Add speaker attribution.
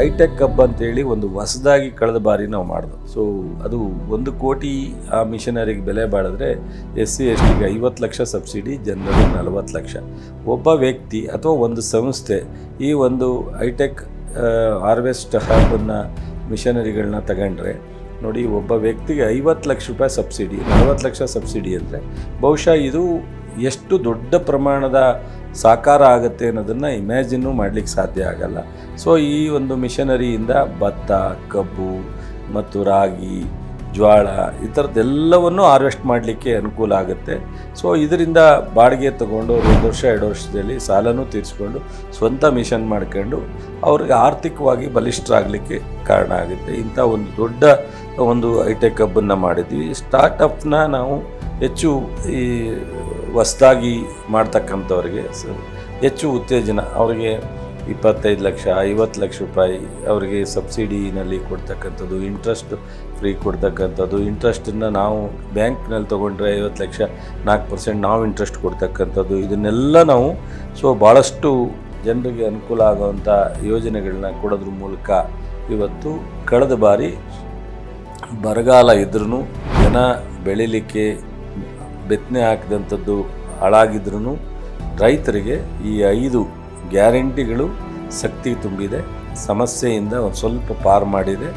Speaker 1: High tech ಕಬ್ ಅಂತೇಳಿ ಒಂದು ಹೊಸದಾಗಿ ಕಳೆದ ಬಾರಿ ನಾವು ಮಾಡಿದ್ವು. ಸೊ ಅದು ಒಂದು ಕೋಟಿ ಆ ಮಿಷನರಿಗೆ ಬೆಲೆ ಬಾಳಿದ್ರೆ ಎಸ್ ಸಿ ಎಸ್ ಟಿಗೆ ಐವತ್ತು ಲಕ್ಷ ಸಬ್ಸಿಡಿ, ಜನರಲ್ ನಲವತ್ತು ಲಕ್ಷ. ಒಬ್ಬ ವ್ಯಕ್ತಿ ಅಥವಾ ಒಂದು ಸಂಸ್ಥೆ ಈ ಒಂದು ಹೈಟೆಕ್ ಹಾರ್ವೆಸ್ಟ್ ಹಬ್ಬನ್ನು ಮಿಷನರಿಗಳನ್ನ ತಗೊಂಡ್ರೆ ನೋಡಿ, ಒಬ್ಬ ವ್ಯಕ್ತಿಗೆ ಐವತ್ತು ಲಕ್ಷ ರೂಪಾಯಿ ಸಬ್ಸಿಡಿ, ನಲವತ್ತು ಲಕ್ಷ ಸಬ್ಸಿಡಿ ಅಂದರೆ ಬಹುಶಃ ಇದು ಎಷ್ಟು ದೊಡ್ಡ ಪ್ರಮಾಣದ ಸಾಕಾರ ಆಗುತ್ತೆ ಅನ್ನೋದನ್ನು ಇಮ್ಯಾಜಿನ್ನು ಮಾಡಲಿಕ್ಕೆ ಸಾಧ್ಯ ಆಗಲ್ಲ. ಸೊ ಈ ಒಂದು ಮಿಷನರಿಯಿಂದ ಭತ್ತ, ಕಬ್ಬು ಮತ್ತು ರಾಗಿ, ಜ್ವಾಳ ಈ ಥರದ್ದೆಲ್ಲವನ್ನು ಹಾರ್ವೆಸ್ಟ್ ಮಾಡಲಿಕ್ಕೆ ಅನುಕೂಲ ಆಗುತ್ತೆ. ಸೊ ಇದರಿಂದ ಬಾಡಿಗೆ ತಗೊಂಡು ಒಂದು ವರ್ಷ, ಎರಡು ವರ್ಷದಲ್ಲಿ ಸಾಲನೂ ತೀರಿಸ್ಕೊಂಡು ಸ್ವಂತ ಮಿಷನ್ ಮಾಡ್ಕೊಂಡು ಅವ್ರಿಗೆ ಆರ್ಥಿಕವಾಗಿ ಬಲಿಷ್ಠರಾಗಲಿಕ್ಕೆ ಕಾರಣ ಆಗುತ್ತೆ. ಇಂಥ ಒಂದು ದೊಡ್ಡ ಒಂದು ಐಟೆಕ್ ಕಬ್ಬನ್ನು ಮಾಡಿದ್ವಿ. ಸ್ಟಾರ್ಟಪ್ನ ನಾವು ಹೆಚ್ಚು ಈ ಹೊಸ್ದಾಗಿ ಮಾಡ್ತಕ್ಕಂಥವ್ರಿಗೆ ಹೆಚ್ಚು ಉತ್ತೇಜನ, ಅವರಿಗೆ ಇಪ್ಪತ್ತೈದು ಲಕ್ಷ, ಐವತ್ತು ಲಕ್ಷ ರೂಪಾಯಿ ಅವರಿಗೆ ಸಬ್ಸಿಡಿನಲ್ಲಿ ಕೊಡ್ತಕ್ಕಂಥದ್ದು, ಇಂಟ್ರೆಸ್ಟ್ ಫ್ರೀ ಕೊಡ್ತಕ್ಕಂಥದ್ದು, ಇಂಟ್ರೆಸ್ಟನ್ನು ನಾವು ಬ್ಯಾಂಕ್ನಲ್ಲಿ ತೊಗೊಂಡ್ರೆ ಐವತ್ತು ಲಕ್ಷ, ನಾಲ್ಕು ಪರ್ಸೆಂಟ್ ನಾವು ಇಂಟ್ರೆಸ್ಟ್ ಕೊಡ್ತಕ್ಕಂಥದ್ದು, ಇದನ್ನೆಲ್ಲ ನಾವು ಸೊ ಭಾಳಷ್ಟು ಜನರಿಗೆ ಅನುಕೂಲ ಆಗುವಂಥ ಯೋಜನೆಗಳನ್ನ ಕೊಡೋದ್ರ ಮೂಲಕ ಇವತ್ತು ಕಳೆದ ಬಾರಿ ಬರಗಾಲ ಇದ್ರೂ ಜನ ಬೆಳಿಲಿಕ್ಕೆ ಬೆತ್ತನೆ ಹಾಕಿದಂಥದ್ದು ಹಾಳಾಗಿದ್ರೂ ರೈತರಿಗೆ ಈ ಐದು ಗ್ಯಾರಂಟಿಗಳು ಶಕ್ತಿ ತುಂಬಿದೆ. ಸಮಸ್ಯೆಯಿಂದ ಒಂದು ಸ್ವಲ್ಪ ಪಾರು ಮಾಡಿದೆ